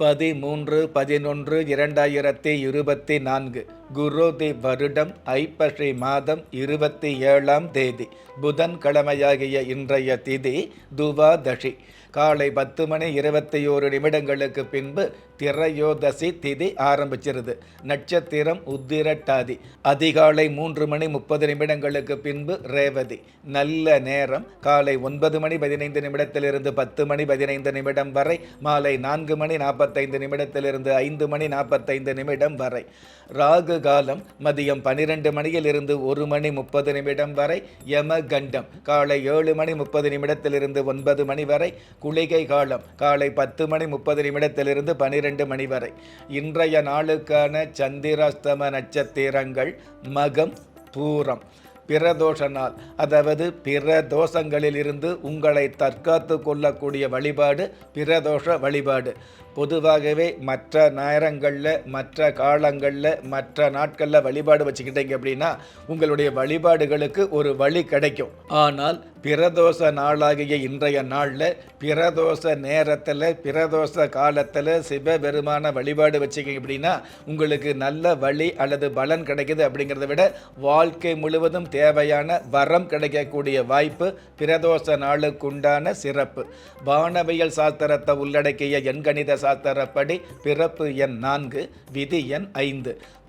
பதிமூன்று பதினொன்று இரண்டாயிரத்தி இருபத்தி நான்கு குருதி வருடம் ஐப்பசி மாதம் இருபத்தி ஏழாம் தேதி புதன்கிழமையாகிய இன்றைய திதி துவாதஷி காலை பத்து மணி இருபத்தி ஓரு நிமிடங்களுக்கு பின்பு திரையோதசி திதி ஆரம்பிச்சிருது. நட்சத்திரம் உத்திரட்டாதி. அதிகாலை மூன்று மணி முப்பது நிமிடங்களுக்கு பின்பு ரேவதி. நல்ல நேரம். காலை ஒன்பது மணி பதினைந்து நிமிடத்திலிருந்து பத்து மணி பதினைந்து நிமிடம் வரை. மாலை நான்கு மணி நாற்பத்தைந்து நிமிடத்திலிருந்து ஐந்து மணி நாற்பத்தைந்து நிமிடம் வரை. ராகு காலம் மதியம் பனிரெண்டு மணியிலிருந்து ஒரு மணி முப்பது நிமிடம் வரை. யம கண்டம் காலை ஏழு மணி முப்பது நிமிடத்திலிருந்து ஒன்பது மணி வரை. குளிகை காலம் காலை பத்து மணி முப்பது நிமிடத்திலிருந்து பனிரெண்டு மணி வரை. இன்றைய நாளுக்கான சந்திராஸ்தம நட்சத்திரங்கள் மகம் பூரம் பிரதோஷ நாள். அதாவது பிற தோஷங்களிலிருந்து உங்களை தற்காத்து கொள்ளக்கூடிய வழிபாடு பிரதோஷ வழிபாடு. பொதுவாகவே மற்ற நேரங்களில் மற்ற காலங்களில் மற்ற நாட்களில் வழிபாடு வச்சுக்கிட்டீங்க அப்படின்னா உங்களுடைய வழிபாடுகளுக்கு ஒரு வழி கிடைக்கும். ஆனால் பிரதோஷ நாளாகிய இன்றைய நாளில் பிரதோஷ நேரத்தில் பிரதோஷ காலத்தில் சிவபெருமான வழிபாடு வச்சுக்கிங்க அப்படின்னா உங்களுக்கு நல்ல வழி அல்லது பலன் கிடைக்குது அப்படிங்கிறத விட வாழ்க்கை முழுவதும் தேவையான வரம் கிடைக்கக்கூடிய வாய்ப்பு பிரதோஷ நாளுக்குண்டான சிறப்பு. வானவியல் சாஸ்திரத்தை உள்ளடக்கிய எண்கணித சாஸ்திரப்படி பிறப்பு எண் நான்கு விதி எண் ஐந்து.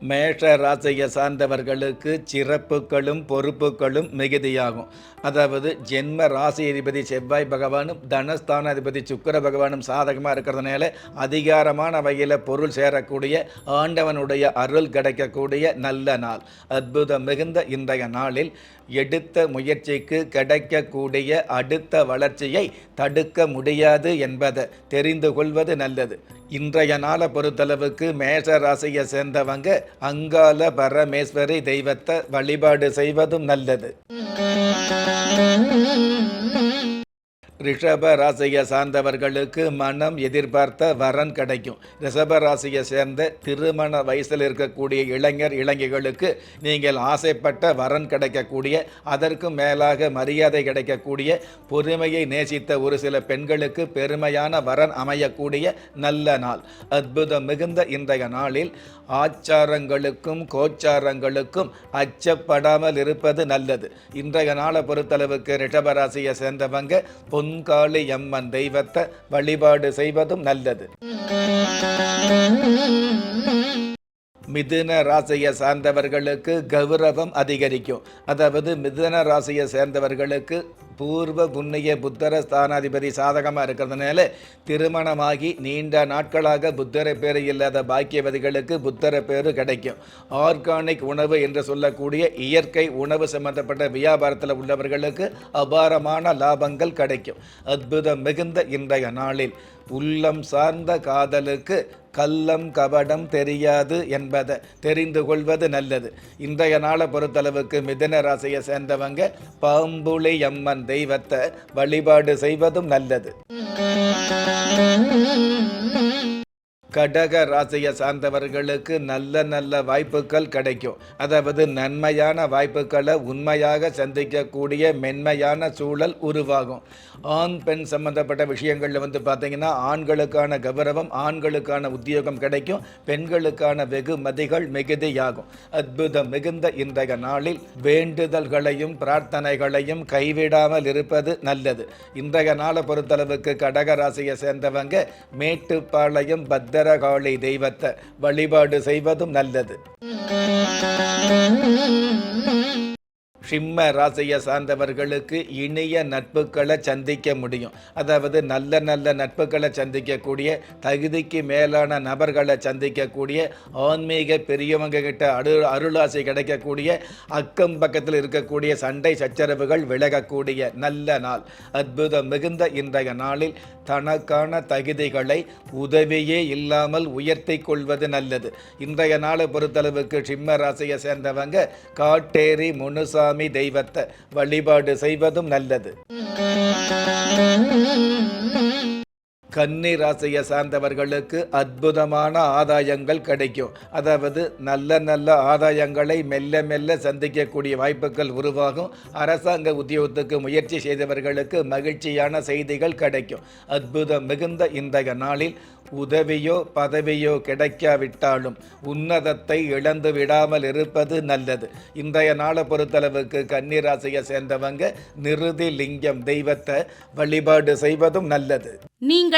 மேஷ ராசியை சார்ந்தவர்களுக்கு சிறப்புகளும் பொறுப்புகளும் மிகுதியாகும். அதாவது ஜென்ம ராசி அதிபதி செவ்வாய் பகவானும் தனஸ்தானாதிபதி சுக்கர பகவானும் சாதகமாக இருக்கிறதுனால அதிகாரமான வகையில் பொருள் சேரக்கூடிய ஆண்டவனுடைய அருள் கிடைக்கக்கூடிய நல்ல நாள். அற்புதம் மிகுந்த இன்றைய நாளில் எடுத்த முயற்சிக்கு கிடைக்கக்கூடிய அடுத்த வளர்ச்சியை தடுக்க முடியாது என்பதை தெரிந்து கொள்வது நல்லது. இன்றைய நாளை பொறுத்தளவுக்கு மேஷ ராசியை சேர்ந்தவங்க அங்கால பரமேஸ்வரி தெய்வத்தை வழிபாடு செய்வதும் நல்லது. ரிஷப ராசியை சார்ந்தவர்களுக்கு மனம் எதிர்பார்த்த வரன் கிடைக்கும். ரிஷப ராசியை சேர்ந்த திருமண வயசில் இருக்கக்கூடிய இளைஞர் இளைஞர்களுக்கு நீங்கள் ஆசைப்பட்ட வரன் கிடைக்கக்கூடிய அதற்கும் மேலாக மரியாதை கிடைக்கக்கூடிய பொறுமையை நேசித்த ஒரு சில பெண்களுக்கு பெருமையான வரன் அமையக்கூடிய நல்ல நாள். அற்புதம் மிகுந்த இன்றைய நாளில் ஆச்சாரங்களுக்கும் கோச்சாரங்களுக்கும் அச்சப்படாமல் இருப்பது நல்லது. இன்றைய நாளை பொறுத்தளவுக்கு ரிஷபராசியை சேர்ந்தவங்க பொன் பொன்காளி அம்மன் தெய்வத்தை வழிபாடு செய்வதும் நல்லது. மிதுன ராசியை சார்ந்தவர்களுக்கு கௌரவம் அதிகரிக்கும். அதாவது மிதுன ராசியை சேர்ந்தவர்களுக்கு பூர்வ புண்ணிய புத்தர ஸ்தானாதிபதி சாதகமாக இருக்கிறதுனால திருமணமாகி நீண்ட நாட்களாக புத்தர பேர் இல்லாத பாக்கியவதிகளுக்கு புத்தர பேர் கிடைக்கும். ஆர்கானிக் உணவு என்று சொல்லக்கூடிய இயற்கை உணவு சம்பந்தப்பட்ட வியாபாரத்தில் உள்ளவர்களுக்கு அபாரமான லாபங்கள் கிடைக்கும். அற்புதம் மிகுந்த இன்றைய நாளில். உள்ளம் சார்ந்த காதலுக்கு கள்ளம் கபடம் தெரியாது என்பதை தெரிந்து கொள்வது நல்லது. இன்றைய நாளை பொறுத்தளவுக்கு மிதன ராசியை சேர்ந்தவங்க பாம்புளி அம்மன் தெய்வத்தை வழிபாடு செய்வதும் நல்லது. கடக ராசியை சார்ந்தவர்களுக்கு நல்ல நல்ல வாய்ப்புகள் கிடைக்கும். அதாவது நன்மையான வாய்ப்புகளை உண்மையாக சந்திக்கக்கூடிய மென்மையான சூழல் உருவாகும். ஆண் பெண் சம்பந்தப்பட்ட விஷயங்களில் வந்து பார்த்தீங்கன்னா ஆண்களுக்கான கௌரவம் ஆண்களுக்கான உத்தியோகம் கிடைக்கும். பெண்களுக்கான வெகுமதிகள் மிகுதியாகும். அற்புதம் மிகுந்த இன்றைய நாளில் வேண்டுதல்களையும் பிரார்த்தனைகளையும் கைவிடாமல் இருப்பது நல்லது. இன்றைய நாளை பொறுத்தளவுக்கு கடக ராசியை சேர்ந்தவங்க மேட்டுப்பாளையம் பத்திரகாளி தெய்வத்தை வழிபாடு செய்வதும் நல்லது. சிம்ம ராசியை சார்ந்தவர்களுக்கு இனிய நட்புகளை சந்திக்க முடியும். அதாவது நல்ல நல்ல நட்புகளை சந்திக்கக்கூடிய தகுதிக்கு மேலான நபர்களை சந்திக்கக்கூடிய ஆன்மீக பெரியவங்க கிட்ட அரு அருளாசை கிடைக்கக்கூடிய அக்கம் பக்கத்தில் இருக்கக்கூடிய சண்டை சச்சரவுகள் விலகக்கூடிய நல்ல நாள். அற்புதம் மிகுந்த இன்றைய நாளில் தனக்கான தகுதிகளை உதவியே இல்லாமல் உயர்த்தி கொள்வது நல்லது. இன்றைய நாளை பொறுத்தளவுக்கு சிம்ம ராசியை சேர்ந்தவங்க காட்டேரி முனுசாமி தெய்வத்தை வழிபாடு செய்வதும் நல்லது. கன்னி ராசியை சார்ந்தவர்களுக்கு அற்புதமான ஆதாயங்கள் கிடைக்கும். அதாவது நல்ல நல்ல ஆதாயங்களை மெல்ல மெல்ல சந்திக்கக்கூடிய வாய்ப்புகள் உருவாகும். அரசாங்க உத்தியோகத்துக்கு முயற்சி செய்தவர்களுக்கு மகிழ்ச்சியான செய்திகள் கிடைக்கும். அற்புதம் மிகுந்த இன்றைய நாளில் உதவியோ பதவியோ கிடைக்காவிட்டாலும் உன்னதத்தை இழந்து விடாமல் இருப்பது நல்லது. இன்றைய நாளை பொறுத்தளவுக்கு கன்னிராசியை சேர்ந்தவங்க நிருதி லிங்கம் தெய்வத்தை வழிபாடு செய்வதும் நல்லது. நீங்கள்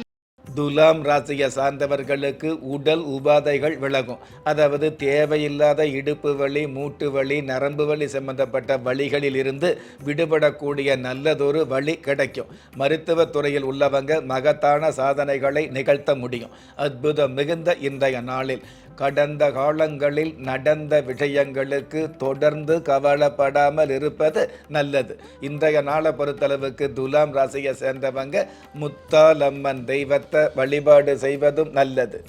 துலாம் ராசியை சார்ந்தவர்களுக்கு உடல் உபாதைகள் விலகும். அதாவது தேவையில்லாத இடுப்பு வலி மூட்டு வலி நரம்பு வலி சம்பந்தப்பட்ட வழிகளில் இருந்து விடுபடக்கூடிய நல்லதொரு வழி கிடைக்கும். மருத்துவத் துறையில் உள்ளவங்க மகத்தான சாதனைகளை நிகழ்த்த முடியும். அற்புதம் மிகுந்த இன்றைய நாளில். கடந்த காலங்களில் நடந்த விஷயங்களுக்கு தொடர்ந்து கவலைப்படாமல் இருப்பது நல்லது. இன்றைய நாளை பொறுத்தளவுக்கு துலாம் ராசியை சேர்ந்தவங்க முத்தாலம்மன் தெய்வத்தை வழிபாடு செய்வதும் நல்லது.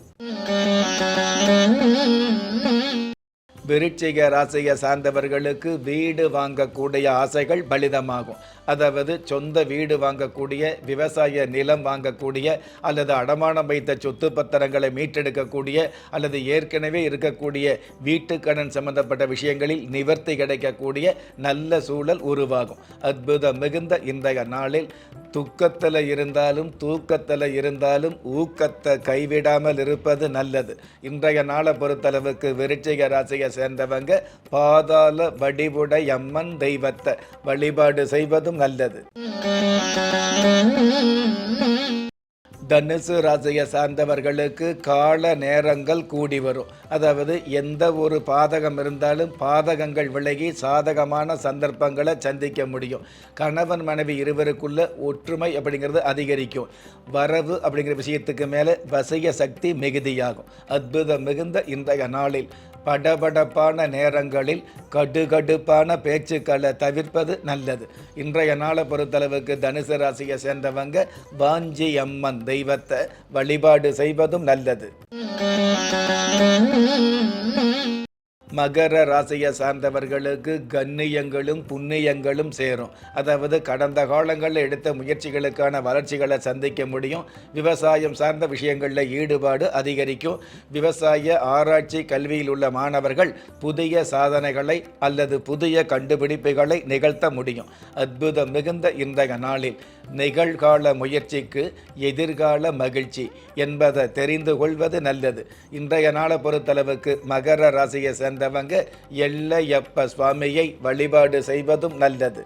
விருட்சிக ராசியை சார்ந்தவர்களுக்கு வீடு வாங்கக்கூடிய ஆசைகள் பலிதமாகும். அதாவது சொந்த வீடு வாங்கக்கூடிய விவசாய நிலம் வாங்கக்கூடிய அல்லது அடமானம் வைத்த சொத்து பத்திரங்களை மீட்டெடுக்கக்கூடிய அல்லது ஏற்கனவே இருக்கக்கூடிய வீட்டுக்கடன் சம்பந்தப்பட்ட விஷயங்களில் நிவர்த்தி கிடைக்கக்கூடிய நல்ல சூழல் உருவாகும். அற்புதம் மிகுந்த இன்றைய நாளில் துக்கத்தில் இருந்தாலும் தூக்கத்தில் இருந்தாலும் ஊக்கத்தை கைவிடாமல் இருப்பது நல்லது. இன்றைய நாளை பொறுத்தளவுக்கு விருட்சிக ராசியை சேர்ந்தவங்க பாதாள வடிவுடை அம்மன் தெய்வத்தை வழிபாடு செய்வதும் நல்லது. தனுசு ராசியை சார்ந்தவர்களுக்கு கால நேரங்கள் கூடி வரும். அதாவது எந்த ஒரு பாதகம் இருந்தாலும் பாதகங்கள் விலகி சாதகமான சந்தர்ப்பங்களை சந்திக்க முடியும். கணவன் மனைவி இருவருக்குள்ள ஒற்றுமை அப்படிங்கிறது அதிகரிக்கும். வரவு அப்படிங்கிற விஷயத்துக்கு மேலே வசிய சக்தி மிகுதியாகும். அற்புதம் மிகுந்த இன்றைய நாளில் படபடப்பான நேரங்களில் கடுகடுப்பான பேச்சுக்களை தவிர்ப்பது நல்லது. இன்றைய நாளை பொறுத்தளவுக்கு தனுசு ராசியை சேர்ந்தவங்க வாஞ்சி அம்மன் தெய்வத்தை வழிபாடு செய்வதும் நல்லது. மகர ராசியை சார்ந்தவர்களுக்கு கண்ணியங்களும் புண்ணியங்களும் சேரும். அதாவது கடந்த காலங்களில் எடுத்த முயற்சிகளுக்கான வளர்ச்சிகளை சந்திக்க முடியும். விவசாயம் சார்ந்த விஷயங்களில் ஈடுபாடு அதிகரிக்கும். விவசாய ஆராய்ச்சி கல்வியில் உள்ள மாணவர்கள் புதிய சாதனைகளை அல்லது புதிய கண்டுபிடிப்புகளை நிகழ்த்த முடியும். அற்புதம் மிகுந்த இன்றைய நாளில் நிகழ்கால முயற்சிக்கு எதிர்கால மகிழ்ச்சி என்பதை தெரிந்து கொள்வது நல்லது. இன்றைய நாளை பொறுத்தளவுக்கு மகர ராசியை சேர்ந்தவங்க எல்லையப்ப சுவாமியை வழிபாடு செய்வதும் நல்லது.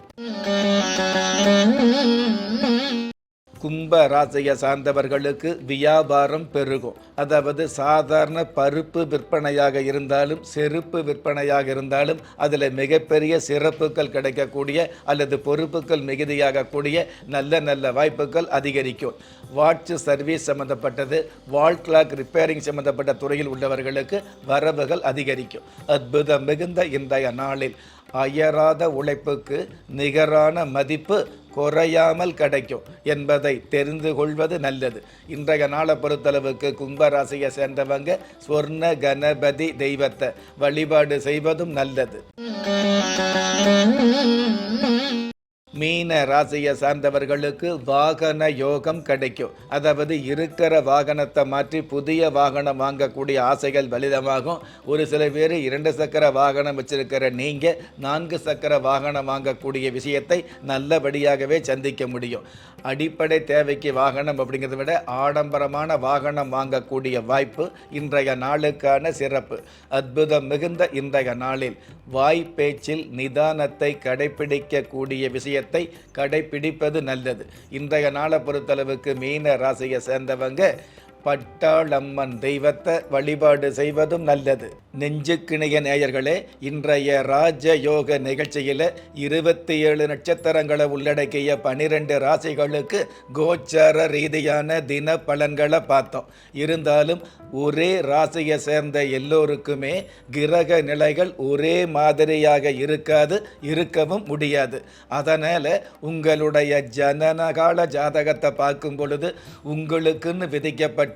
கும்ப ராசியை சார்ந்தவர்களுக்கு வியாபாரம் பெருகும். அதாவது சாதாரண பருப்பு விற்பனையாக இருந்தாலும் செருப்பு விற்பனையாக இருந்தாலும் அதில் மிகப்பெரிய சிறப்புகள் கிடைக்கக்கூடிய அல்லது பொறுப்புகள் மிகுதியாகக்கூடிய நல்ல நல்ல வாய்ப்புகள் அதிகரிக்கும். வாட்ச் சர்வீஸ் சம்மந்தப்பட்டது வால் கிளாக் ரிப்பேரிங் சம்மந்தப்பட்ட துறையில் உள்ளவர்களுக்கு வரவுகள் அதிகரிக்கும். அற்புதம் மிகுந்த இன்றைய நாளில். அயராத உழைப்புக்கு நிகரான மதிப்பு குறையாமல் கிடைக்கும் என்பதை தெரிந்து கொள்வது நல்லது. இன்றைய நாளை பொறுத்தளவுக்கு கும்பராசியை சேர்ந்தவங்க ஸ்வர்ண கணபதி தெய்வத்தை வழிபாடு செய்வதும் நல்லது. மீன ராசியை சார்ந்தவர்களுக்கு வாகன யோகம் கிடைக்கும். அதாவது இருக்கிற வாகனத்தை மாற்றி புதிய வாகனம் வாங்கக்கூடிய ஆசைகள் பலிதமாகும். ஒரு சில பேர் இரண்டு சக்கர வாகனம் வச்சிருக்கிற நீங்கள் நான்கு சக்கர வாகனம் வாங்கக்கூடிய விஷயத்தை நல்லபடியாகவே சந்திக்க முடியும். அடிப்படை தேவைக்கு வாகனம் அப்படிங்கிறத விட ஆடம்பரமான வாகனம் வாங்கக்கூடிய வாய்ப்பு இன்றைய நாளுக்கான சிறப்பு. அற்புதம் மிகுந்த இன்றைய நாளில் வாய் பேச்சில் நிதானத்தை கடைபிடிக்கக்கூடிய விஷயத்தை கடைபிடிப்பது நல்லது. இன்றைய நாளை பொறுத்தளவுக்கு மீன ராசியை சேர்ந்தவங்க பட்டாளம்மன் தெய்வத்தை வழிபாடு செய்வதும் நல்லது. நெஞ்சுக்கிணைய நேயர்களே இன்றைய ராஜ யோக நிகழ்ச்சியில் இருபத்தி ஏழு நட்சத்திரங்களை உள்ளடக்கிய பனிரெண்டு ராசிகளுக்கு கோச்சார ரீதியான தின பலன்களை பார்த்தோம். இருந்தாலும் ஒரே ராசியை சேர்ந்த எல்லோருக்குமே கிரக நிலைகள் ஒரே மாதிரியாக இருக்காது இருக்கவும் முடியாது. அதனால் உங்களுடைய ஜனனகால ஜாதகத்தை பார்க்கும் பொழுது உங்களுக்குன்னு விதிக்கப்பட்ட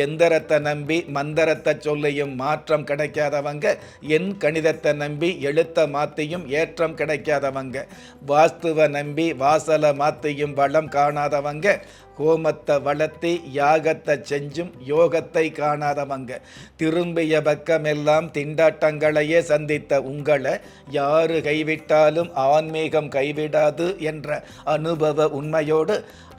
எந்திரத்தை நம்பி மந்திரத்தை சொல்லியும் மாற்றம் கிடைக்காதவங்க என் கணிதத்தை நம்பி எழுத்தை மாத்தியும் ஏற்றம் கிடைக்காதவங்க வாஸ்துவை நம்பி வாசலை மாத்தியும் வளம் காணாதவங்க ஹோமத்தை வளர்த்தி யாகத்தை செஞ்சும் யோகத்தை காணாதவங்க திரும்பிய பக்கமெல்லாம் திண்டாட்டங்களையே சந்தித்த உங்களை யாரு கைவிட்டாலும் ஆன்மீகம் கைவிடாது என்ற அனுபவ உண்மையோடு